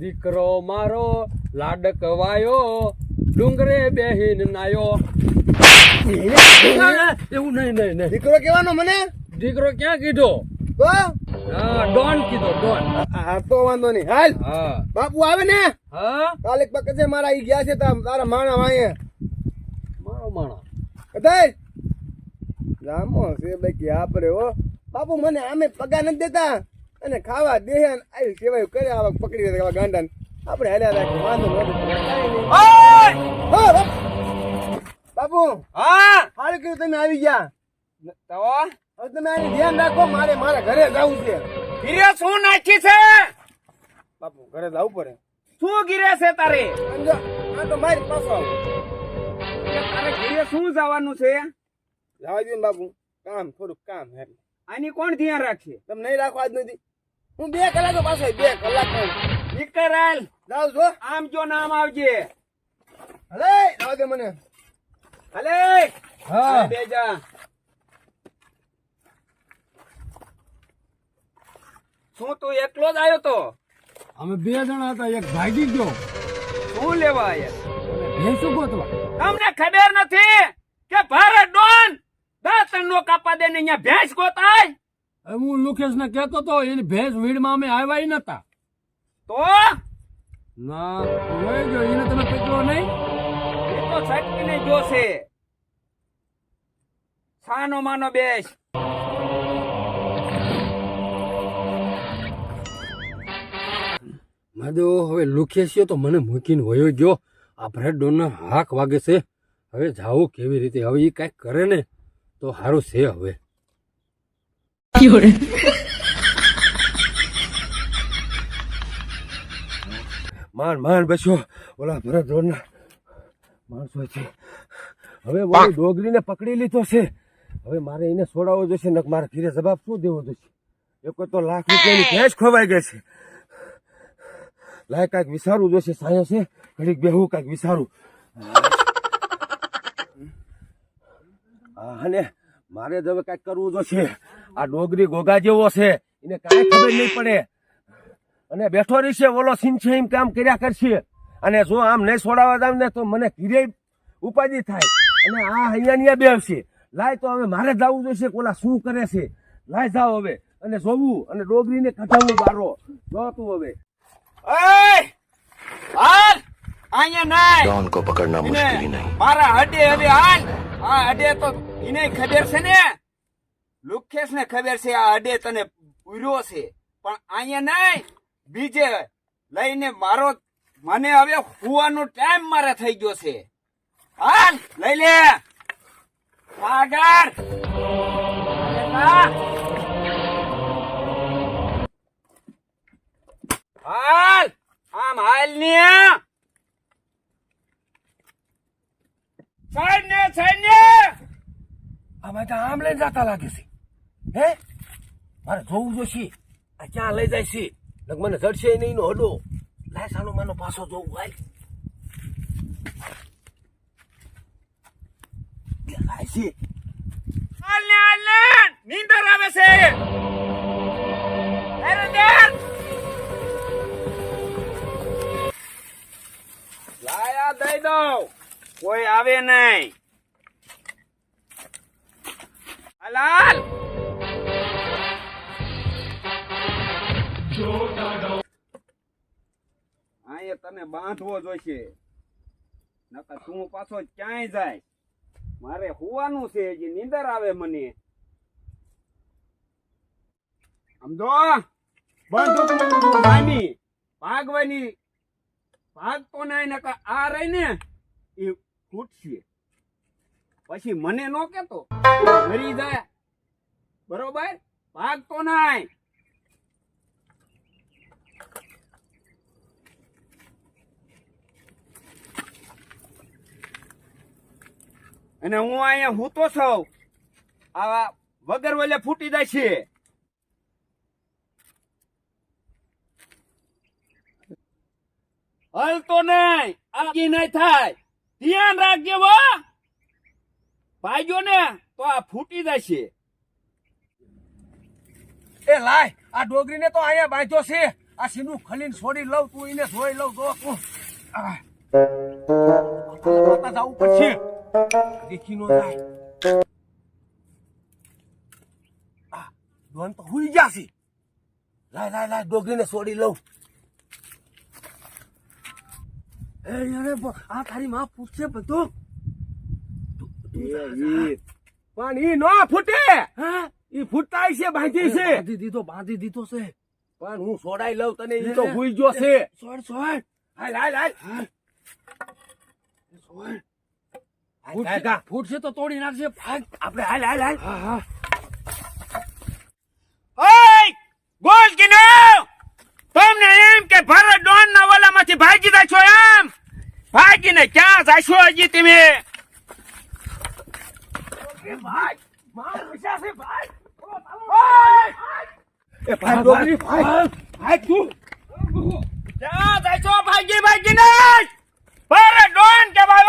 દીકરો મારો લાડકવાયો ડુંગરે બેહીન નાયો. એવું નહીં નહીં નહીં. દીકરો કેવાનો મને? દીકરો ક્યાં કીધો? તો ડોન કીધો ડોન. હા તો વાંધો નહીં. હાલ. હા. બાપુ આવે ને? હા? કાલે પકડશે મારા ઈ ગયા છે તારા માણા વાંહે મારો માણો. કદાય રામો છે બાકી આપણે હો. બાપુ મને આમે પગાર નથી દેતા. અને ખાવા દે ને આવી સેવાય કરે આવા પકડી દે આવા ગાંડા આપણે હાલ્યા રાખે વાંધો નથી બાપ. હા? હાલ કર્યું તમે આવી ગયા. તો હવે તમે આની ધ્યાન રાખો મારે મારા ઘરે જવું છે. ગીરે શું નાખી છે? બાપુ ઘરે જવું પડે. શું ગીરે છે તારે? આ તો મારી પાછો તારે ગીરે શું જવાનું છે? દો ને બાપુ. કામ થોડુંક કામ હે. આની કોણ ધ્યાન રાખશે? તમે નહીં રાખવા જ નથી હું બે કલાક પાછો બે કલાક વિકરાલ જાવ છો. આમ જો નામ આવજે. હલે જવા દે મને. હલે. હા. બેજા શું તું એકલો જ આવ્યો તો? અમે બે જણા હતા એક ભાગી ગયો. શું લેવા આયા? ભેંસું ગોતવા. તમને ખબર નથી કે ભારત ડોન દાંતણ નો કાપા દે ને અહીંયા ભેંસ ગોતાય. હવે હું લુકેશ ને કેતો તો એની ભેંસ વીડમાં અમે આવ્યા નતા. તો? ના લઈ ગયો એને તમે પકડો નહીં? એ તો છટકીને જોશે સાનો માનો બેસ. માદો હવે લુખેશિયો તો મને મૂકીને વયો ગયો. આ બ્રેડ ડોનના હાક વાગે છે. હવે જાવું કેવી રીતે? હવે એ કાંઈક કરે ને. તો સારું છે હવે. માન માન બસો. ઓલા ભરત ડોનના માણસો છે. હવે ઓલી ડોગરીને પકડી લીધો છે. હવે મારે એને છોડાવવો જોઈશે ને મારે ઘીરે જવાબ શું દેવો જોઈશે? એક તો લાખ રૂપિયાની કેશ ખોવાઈ ગઈ છે. લાય કાંઈક વિચારવું જોઈશે સાયો છે? ઘડીક બેહું કાંઈક વિચારું. હા અને મારે જ હવે કાંઈક કરવું જોશે. આ ડોગરી ગોગા જેવો છે. એને કાંઈ ખબર નહીં પડે. અને બેઠો રહેશે ઓલો સીન છે એમ કામ કર્યા કરશે. અને જો આમ નહીં છોડાવવા જાવ ને તો મને ઘીરે ઉપાધિ થાય. અને આ અહીંયા બે આવશે લાય તો હવે મારે જવું જોઈશે ઓલા શું કરે છે. લાય જાઓ હવે. અને જોવું. અને ડોગરીને કઢાવું બારો. જો તું હવે. અહીંયા નહીં. પકડના મુશ્કેલી નહીં. મારા હડે હવે હાલ. આ અડે તો એને ખબર છે ને? લુખેશ ને ખબર છે આ અડે તને પૂર્યો છે. પણ અહીંયા નહીં, બીજે લઈને મારો મને હવે હુવાનો ટાઈમ મારે થઈ ગયો છે. હાલ, લઈ લે. આગળ. હાલ, આમ હાલ ને સાઈડ ને સાઈડ ને આમાં તો આમ લઈને જતા લાગે છે. હે? મારે જોવું જોશે. આ ક્યાં લઈ જાય છે? મને જડશે નહીં નો હડો. લાય સાલો માનો પાછો જોવું હાલ. લાય છે. હાલ ને નીંદર આવે છે! અરે દેર લાયા દઈ કોઈ આવે નહીં. હલાલ અહીંયા તને બાંધવો જોઈશે. નકર તું પાછો ક્યાંય જાય? મારે હોવાનું છે જે નીંદર આવે મને. સમજો? બંદૂક મામી ભાગવાની ભાગતો નહીં, નકર આ રહી ને એ તૂટશે પછી મને નો કેતો મરી જાય. બરોબર? ભાગતો નાય અને હું અહીંયા હૂતો છું. આવા વગર વલે ફૂટી જાય છે. હલતો નહીં. આગી નહીં થાય. ધ્યાન રાખજે ભાગ્યો ને તો આ ફૂટી જશે એ લાય આ ડોગરીને તો અહીંયા બાંધ્યો છે. આ સીનું ખલીને છોડી લઉં તું એને જોઈ લઉં તું. માતા જવું પડશે. દેખી નો આ, ડોન તો હુઈ ગયા લાય લાય લાય ડોગરીને છોડી લઉં. એ આ તારી માં પૂછશે બધું. પણ ઈ નો ફૂટે. હા? ઈ ફૂટતા છે બાંધી છે. બાંધી દીધો બાંધી દીધો છે. પણ હું છોડાઈ લઉં તને ઈ તો ભૂઈ ગયો છે. છોડ છોડ હાલ હાલ હાલ. છોડ ફૂટશે તો તોડી નાખશે ભાગ આપણે હાલ હાલ હાલ. હા હા. ઓય કે તમને એમ કે ભરત ડોન ના ઓલામાંથી ભાગી જાય છો એમ? ભાગીને ક્યાં જાશો હજી તમે? ભાઈ માં છે ભાઈ. એ ભાઈ ડોગરી ભાઈ ભાઈ તું. જા જાય છો ભાગી ભાગી ને. પર ડોન કે ભાઈ